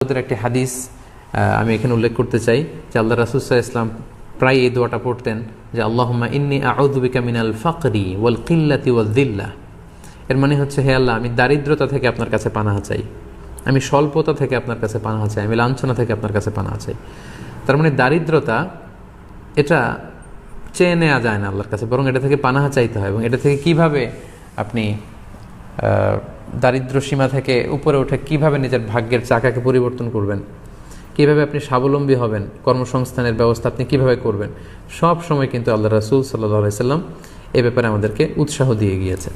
একটি হাদিস আমি এখানে উল্লেখ করতে চাই যে আল্লাহ রাসুসাহ ইসলাম প্রায় এই দোয়াটা পড়তেন যে, আল্লাহম্মা ইন্নি আউদুবিকা মিনাল ফাকরি ওয়াল কিল্লাতি ওয়াল দিল্লা এর মানে হচ্ছে, হে আল্লাহ, আমি দারিদ্রতা থেকে আপনার কাছে পানাহা চাই। আমি স্বল্পতা থেকে আপনার কাছে পানাহা চাই। আমি লাঞ্ছনা থেকে আপনার কাছে পানাহা চাই। তার মানে দারিদ্রতা, এটা চেয়ে নেওয়া যায় না আল্লাহর কাছে, বরং এটা থেকে পানাহা চাইতে হয়। এবং এটা থেকে কীভাবে আপনি দারিদ্র সীমা থেকে উপরে উঠে কীভাবে নিজের ভাগ্যের চাকাকে পরিবর্তন করবেন? কীভাবে আপনি স্বাবলম্বী হবেন? কর্মসংস্থানের ব্যবস্থা আপনি কীভাবে করবেন? সব সময় কিন্তু আল্লাহ রাসুল সাল্লাহ সাল্লাম এ ব্যাপারে আমাদেরকে উৎসাহ দিয়ে গিয়েছে.